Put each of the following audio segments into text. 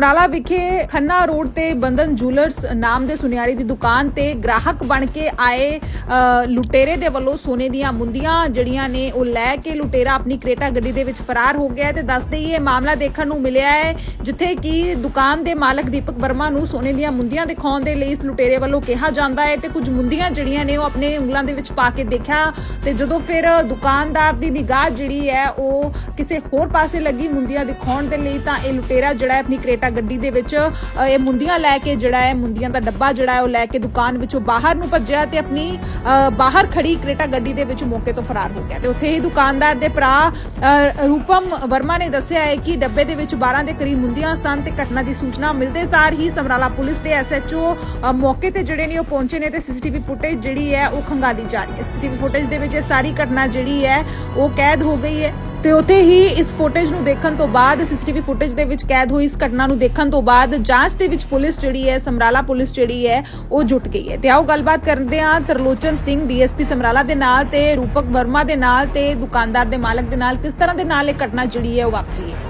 ਸਮਰਾਲਾ ਵਿਖੇ ਖੰਨਾ ਰੋਡ ਤੇ ਬੰਦਨ ਜੂਲਰਸ ਨਾਮ ਦੇ ਸੁਨਿਆਰੀ ਦੀ ਦੁਕਾਨ ਤੇ ਗ੍ਰਾਹਕ ਬਣ ਕੇ ਆਏ ਲੁਟੇਰੇ ਦੇ ਵੱਲੋਂ ਸੋਨੇ ਦੀਆਂ ਮੁੰਦੀਆਂ ਜਿਹੜੀਆਂ ਨੇ ਉਹ ਲੈ ਕੇ ਲੁਟੇਰਾ ਆਪਣੀ ਕ੍ਰੇਟਾ ਗੱਡੀ ਦੇ ਵਿੱਚ ਫਰਾਰ ਹੋ ਗਿਆ ਤੇ ਦੱਸਦੇ ਹੀ ਇਹ ਮਾਮਲਾ ਦੇਖਣ ਨੂੰ ਮਿਲਿਆ ਹੈ, ਜਿੱਥੇ ਕਿ ਦੁਕਾਨ ਦੇ ਮਾਲਕ ਦੀਪਕ ਵਰਮਾ ਨੂੰ ਸੋਨੇ ਦੀਆਂ ਮੁੰਦੀਆਂ ਦਿਖਾਉਣ ਦੇ ਲਈ ਇਸ ਲੁਟੇਰੇ ਵੱਲੋਂ ਕਿਹਾ ਜਾਂਦਾ ਹੈ ਤੇ ਕੁਝ ਮੁੰਦੀਆਂ ਜਿਹੜੀਆਂ ਨੇ ਉਹ ਆਪਣੇ ਉਂਗਲਾਂ ਦੇ ਵਿੱਚ ਪਾ ਕੇ ਦੇਖਿਆ ਤੇ ਜਦੋਂ ਫਿਰ ਦੁਕਾਨਦਾਰ ਦੀ ਨਿਗਾਹ ਜਿਹੜੀ ਹੈ, ਉਹ ਕਿਸੇ ਹੋਰ ਪਾਸੇ ਲੱਗੀ ਮੁੰਦੀਆਂ ਦਿਖਾਉਣ ਦੇ ਲਈ ਤਾਂ ਇਹ ਲੁਟੇਰਾ ਜਿਹੜਾ ਆਪਣੀ ਕ੍ਰੇਟਾ ਗੱਡੀ ਦੇ ਵਿੱਚ ਇਹ ਮੁੰਦੀਆਂ ਲੈ ਕੇ ਜਿਹੜਾ ਹੈ, ਮੁੰਦੀਆਂ ਦਾ ਡੱਬਾ ਜਿਹੜਾ ਹੈ, ਉਹ ਲੈ ਕੇ ਦੁਕਾਨ ਵਿੱਚੋਂ ਬਾਹਰ ਨੂੰ ਭੱਜਿਆ ਤੇ ਆਪਣੀ ਬਾਹਰ ਖੜੀ ਕ੍ਰੇਟਾ ਗੱਡੀ ਦੇ ਵਿੱਚ ਮੌਕੇ ਤੋਂ ਫਰਾਰ ਹੋ ਗਿਆ। ਤੇ ਉੱਥੇ ਹੀ ਦੁਕਾਨਦਾਰ ਦੇ ਭਰਾ ਰੂਪਮ ਵਰਮਾ ਨੇ ਦੱਸਿਆ ਹੈ ਕਿ ਡੱਬੇ ਦੇ ਵਿੱਚ 12 ਦੇ ਕਰੀਬ ਮੁੰਦੀਆਂ ਸਨ ਤੇ ਘਟਨਾ ਦੀ ਸੂਚਨਾ ਮਿਲਦੇ ਸਾਰ ਹੀ ਸਮਰਾਲਾ ਪੁਲਿਸ ਤੇ ਐਸਐਚਓ ਮੌਕੇ ਤੇ ਜਿਹੜੇ ਨੇ ਉਹ ਪਹੁੰਚੇ ਨੇ ਤੇ ਸੀਸੀਟੀਵੀ ਫੁਟੇਜ ਜਿਹੜੀ ਹੈ ਉਹ ਖੰਗਾਲੀ ਜਾ ਰਹੀ ਹੈ। ਸੀਸੀਟੀਵੀ ਫੁਟੇਜ ਦੇ ਵਿੱਚ ਇਹ ਸਾਰੀ ਘਟਨਾ ਜਿਹੜੀ ਹੈ, ਉਹ ਕੈਦ ਹੋ ਗਈ ਹੈ। ਤੇ ਉੱਥੇ ਹੀ ਇਸ ਫੁਟੇਜ ਨੂੰ ਦੇਖਣ ਤੋਂ ਬਾਅਦ ਸੀਸੀਟੀਵੀ ਫੁਟੇਜ ਦੇ ਵਿੱਚ ਕੈਦ ਹੋਈ, ਇਸ ਘਟਨਾ ਨੂੰ ਦੇਖਣ ਤੋਂ ਬਾਅਦ ਜਾਂਚ ਦੇ ਵਿੱਚ ਪੁਲਿਸ ਜਿਹੜੀ ਹੈ, ਸਮਰਾਲਾ ਪੁਲਿਸ ਜਿਹੜੀ ਹੈ, ਉਹ ਜੁਟ ਗਈ ਹੈ। ਤੇ ਆਓ ਗੱਲਬਾਤ ਕਰਦੇ ਹਾਂ ਤਰਲੋਚਨ ਸਿੰਘ, ਡੀਐਸਪੀ ਸਮਰਾਲਾ ਦੇ ਨਾਲ ਤੇ ਰੂਪਕ ਵਰਮਾ ਦੇ ਨਾਲ ਤੇ ਦੁਕਾਨਦਾਰ ਦੇ ਮਾਲਕ ਦੇ ਨਾਲ, ਕਿਸ ਤਰ੍ਹਾਂ ਦੇ ਨਾਲ ਇਹ ਘਟਨਾ ਜਿਹੜੀ ਹੈ, ਉਹ ਵਾਪਰੀ ਹੈ?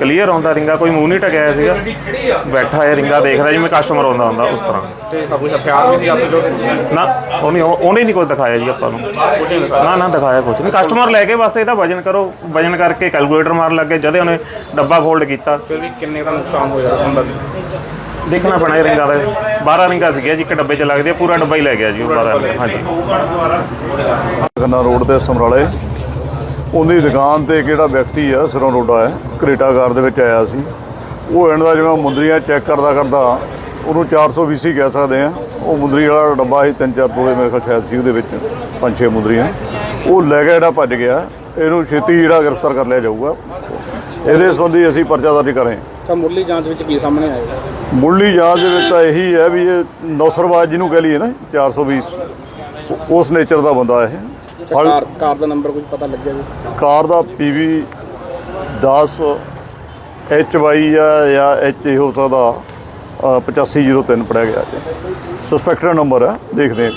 ਕਲੀਅਰ ਆਉਂਦਾ ਰਿੰਗਾ ਕੋਈ ਮੂੰਹ ਨਹੀਂ ਟਕਿਆ ਸੀਗਾ। ਬੈਠਾ ਹੈ ਰਿੰਗਾ ਦੇਖਦਾ ਜਿਵੇਂ ਕਸਟਮਰ ਆਉਂਦਾ ਹੁੰਦਾ ਉਸ ਤਰ੍ਹਾਂ। ਤੇ ਕੋਈ ਹਥਿਆਰ ਵੀ ਸੀ ਹੱਥ ਜੋ ਨਾ ਉਹਨੇ ਉਹਨੇ ਨਹੀਂ ਕੁਝ ਦਿਖਾਇਆ ਜੀ ਆਪਾਂ ਨੂੰ। ਨਾ ਨਾ ਦਿਖਾਇਆ ਕੁਝ ਨਹੀਂ। ਕਸਟਮਰ ਲੈ ਕੇ ਬਸ ਇਹਦਾ ਵਜਨ ਕਰੋ। ਵਜਨ ਕਰਕੇ ਕੈਲਕੂਲੇਟਰ ਮਾਰਨ ਲੱਗੇ ਜਦੇ ਉਹਨੇ ਡੱਬਾ ਫੋਲਡ ਕੀਤਾ। ਫਿਰ ਵੀ ਕਿੰਨੇ ਦਾ ਨੁਕਸਾਨ ਹੋਇਆ ਬੰਦਾ ਦੀ ਦੇਖਣਾ ਪੈਣਾ ਇਹ ਰਿੰਗਾਂ ਦਾ। 12 ਰਿੰਗਾਂ ਸੀਗੀਆਂ ਜੀ ਇੱਕ ਡੱਬੇ 'ਚ ਲੱਗਦੇ ਆ, ਪੂਰਾ ਡੱਬਾ ਹੀ ਲੈ ਗਿਆ ਜੀ ਉਹ 12 ਰਿੰਗਾਂ। ਹਾਂਜੀ। ਖੰਨਾ ਰੋਡ ਤੇ ਸਮਰਾਲੇ। ਉਹਦੀ ਦੁਕਾਨ ਤੇ ਕਿਹੜਾ ਵਿਅਕਤੀ ਆ ਸਿਰੋਂ ਰੋਡਾ ਹੈ ਕ੍ਰੇਟਾਗਾਰ ਦੇ ਵਿੱਚ ਆਇਆ ਸੀ। ਉਹ ਇਹਨਾਂ ਦਾ ਜਿਵੇਂ ਮੁੰਦਰੀਆਂ ਚੈੱਕ ਕਰਦਾ ਕਰਦਾ ਉਹਨੂੰ 420 ਕਹਿ ਸਕਦੇ ਆ ਉਹ ਮੁੰਦਰੀ ਵਾਲਾ ਡੱਬਾ ਸੀ ਤਿੰਨ ਚਾਰ ਤੋਲੇ ਮੇਰੇ ਖਿਆਲ ਸ਼ਾਇਦ ਸੀ ਉਹਦੇ ਵਿੱਚ ਪੰਜ ਛੇ ਮੁੰਦਰੀਆਂ। ਉਹ ਲੈ ਕੇ ਜਿਹੜਾ ਭੱਜ ਗਿਆ ਇਹਨੂੰ ਛੇਤੀ ਜਿਹੜਾ ਗ੍ਰਿਫਤਾਰ ਕਰ ਲਿਆ ਜਾਊਗਾ। ਇਹਦੇ ਸੰਬੰਧੀ ਅਸੀਂ ਪਰਚਾ ਦਰਜ ਕਰੇ ਤਾਂ ਮੁੱਢਲੀ ਜਾਂਚ ਵਿੱਚ ਕੀ ਸਾਹਮਣੇ ਆਇਆ? ਮੁੱਢਲੀ ਜਾਂਚ ਦੇ ਵਿੱਚ ਤਾਂ ਇਹੀ ਹੈ ਵੀ ਇਹ ਨੌਸਰਵਾਜ ਜਿਹਨੂੰ ਕਹ ਲਈਏ ਨਾ 420 ਉਹ- ਉਸ ਨੇਚਰ ਦਾ ਬੰਦਾ ਇਹ। ਅੱਛਾ ਕਾਰ ਕਾਰ ਦਾ ਨੰਬਰ ਕੁਝ ਪਤਾ ਲੱਗਿਆ ਜੀ ਕਾਰ ਦਾ ਪੀਵੀ 10 ਐਚ ਵਾਈ ਆ ਜਾਂ ਐਚ ਹੋ ਸਕਦਾ ਅ, 8503 ਪੜਿਆ ਗਿਆ ਜੀ। ਸਸਪੈਕਟਡ ਨੰਬਰ ਹੈ ਦੇਖਦੇ ਹਾਂ